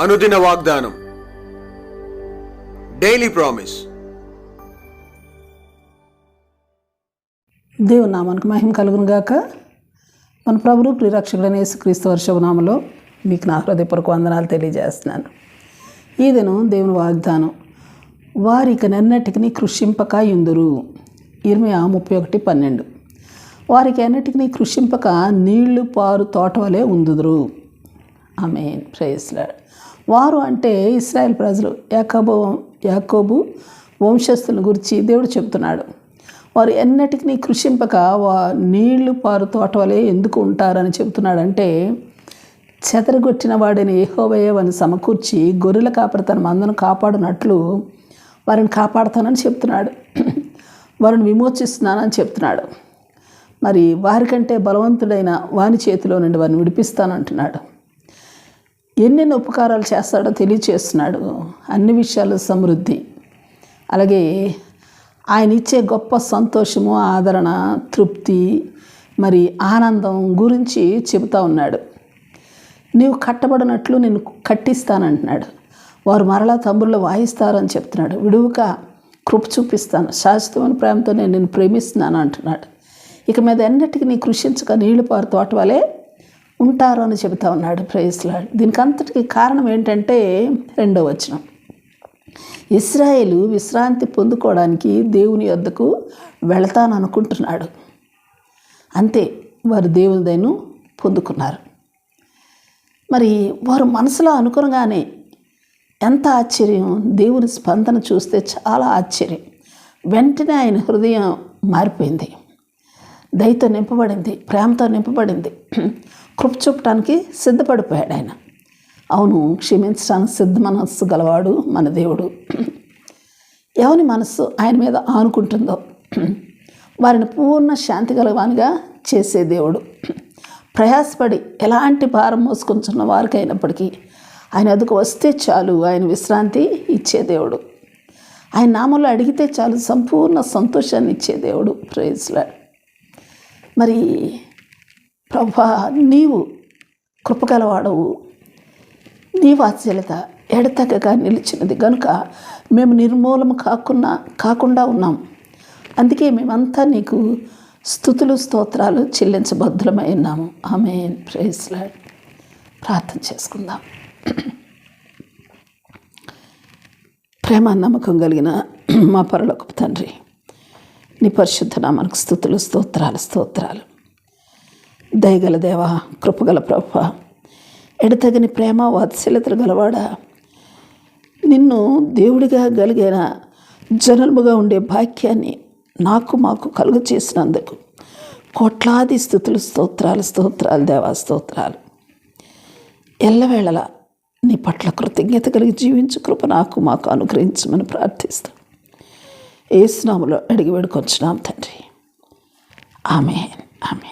అనుదిన వాగ్దానం. Daily promise దేవుని నామానికి మహిమ కలుగును గాక. మన ప్రభువు ప్రిరక్షకుడైన యేసుక్రీస్తు వర్షభనామలో మీకు నా హృదయపూర్వక వందనాలు తెలియజేస్తున్నాను. ఈ దినం దేవుని వాగ్దానం వారికి నెన్నటికి కృషింపక ఇందురు ఇరవై ముప్పై ఒకటి పన్నెండు. వారికి ఎన్నటికి కృషింపక నీళ్ళు పారు తోట వలె ఉందుదురు. ఆమె ప్రేయస్లాడ్ వారు అంటే ఇస్రాయేల్ ప్రజలు. యాకోబు యాకోబు వంశస్థుల గురించి దేవుడు చెప్తున్నాడు వారు ఎన్నటికీ కృషింపక వా నీళ్ళు పారు తోటవలే ఎందుకు ఉంటారని చెబుతున్నాడంటే చెదరగొట్టిన వాడిని ఏహోవయ్యవని సమకూర్చి గొర్రెల కాపరి తన మందను కాపాడునట్లు వారిని కాపాడుతానని చెప్తున్నాడు వారిని విమోచిస్తున్నానని చెప్తున్నాడు మరి వారికంటే బలవంతుడైన వాని చేతిలో నుండి వారిని విడిపిస్తానంటున్నాడు. ఎన్నెన్ని ఉపకారాలు చేస్తాడో తెలియచేస్తున్నాడు. అన్ని విషయాలు సమృద్ధి. అలాగే ఆయన ఇచ్చే గొప్ప సంతోషము ఆదరణ తృప్తి మరి ఆనందం గురించి చెబుతా ఉన్నాడు. నీవు కట్టబడినట్లు నేను కట్టిస్తానంటున్నాడు. వారు మరలా తమ్ముళ్ళు వాయిస్తారని చెప్తున్నాడు. విడువుక కృప చూపిస్తాను. శాశ్వతమైన ప్రేమతో నేను నేను ప్రేమిస్తున్నాను అంటున్నాడు. ఇక మీద ఎన్నటికీ నీ కృషించక నీళ్ళు పారు తోట వలె ఉంటారు అని చెబుతా ఉన్నాడు ప్రేయస్లాడ్ దీనికి అంతటికి కారణం ఏంటంటే రెండో వచనం. ఇస్రాయేలు విశ్రాంతి పొందుకోవడానికి దేవుని వద్దకు వెళతాను అనుకుంటున్నాడు. అంతే వారు దేవుని దయను పొందుకున్నారు. మరి వారు మనసులో అనుకునగానే ఎంత ఆశ్చర్యం దేవుని స్పందన చూస్తే చాలా ఆశ్చర్యం. వెంటనే ఆయన హృదయం మారిపోయింది. దయతో నింపబడింది ప్రేమతో నింపబడింది. కృప చూపటానికి సిద్ధపడిపోయాడు ఆయన. అవును క్షమించడానికి సిద్ధ మనస్సు గలవాడు మన దేవుడు. ఎవని మనస్సు ఆయన మీద ఆనుకుంటుందో? వారిని పూర్ణ శాంతి గలవానిగా చేసే దేవుడు. ప్రయాసపడి ఎలాంటి భారం మోసుకుంటున్న వారికి అయినప్పటికీ ఆయన ఎదుకు వస్తే చాలు ఆయన విశ్రాంతి ఇచ్చే దేవుడు. ఆయన నామంలో అడిగితే చాలు సంపూర్ణ సంతోషాన్ని ఇచ్చే దేవుడు. ప్రేజ్లా మరి ప్రభా నీవు కృపగలవాడవు. నీ వాత్సల్యత ఎడతెగగా నిలిచినది కనుక మేము నిర్మూలం కాకుండా కాకుండా ఉన్నాం. అందుకే మేమంతా నీకు స్థుతులు స్తోత్రాలు చెల్లించబద్ధులమై ఉన్నాము. ఆమె ప్రేస్లాడ్ ప్రార్థన చేసుకుందాం. ప్రేమ నమ్మకం కలిగిన మా పరలోకపు తండ్రి నీ పరిశుద్ధ నామనకు స్థుతులు స్తోత్రాలు స్తోత్రాలు. దయగల దేవ కృపగల ప్రభ. ఎడతగని ప్రేమ వాత్సల్యతలు గలవాడా. నిన్ను దేవుడిగా కలిగిన జనముగా ఉండే భాగ్యాన్ని నాకు మాకు కలుగు చేసినందుకు కోట్లాది స్థుతులు స్తోత్రాలు స్తోత్రాలు దేవా స్తోత్రాలు. ఎల్లవేళలా నీ పట్ల కృతజ్ఞత కలిగి జీవించు కృప నాకు మాకు అనుగ్రహించమని ప్రార్థిస్తాం. ఏసునాములో అడిగి వేడుకొచ్చినాం తండ్రి. ఆమె ఆమె